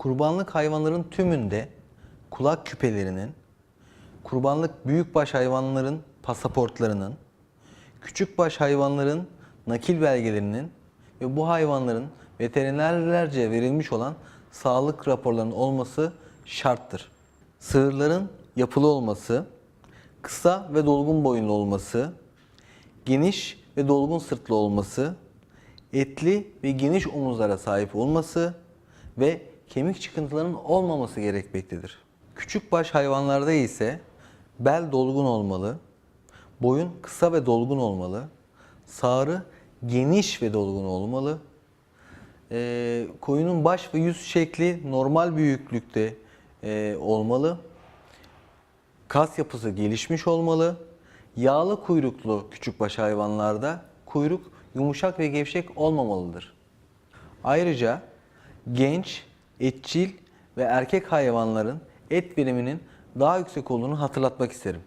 Kurbanlık hayvanların tümünde kulak küpelerinin, kurbanlık büyükbaş hayvanların pasaportlarının, küçükbaş hayvanların nakil belgelerinin ve bu hayvanların veterinerlerce verilmiş olan sağlık raporlarının olması şarttır. Sığırların yapılı olması, kısa ve dolgun boyunlu olması, geniş ve dolgun sırtlı olması, etli ve geniş omuzlara sahip olması ve kemik çıkıntılarının olmaması gerekmektedir. Küçük baş hayvanlarda ise bel dolgun olmalı, boyun kısa ve dolgun olmalı, sağrı geniş ve dolgun olmalı, Ee, koyunun baş ve yüz şekli normal büyüklükte e, olmalı, kas yapısı gelişmiş olmalı. Yağlı kuyruklu küçükbaş hayvanlarda kuyruk yumuşak ve gevşek olmamalıdır. Ayrıca genç, etçil ve erkek hayvanların et biriminin daha yüksek olduğunu hatırlatmak isterim.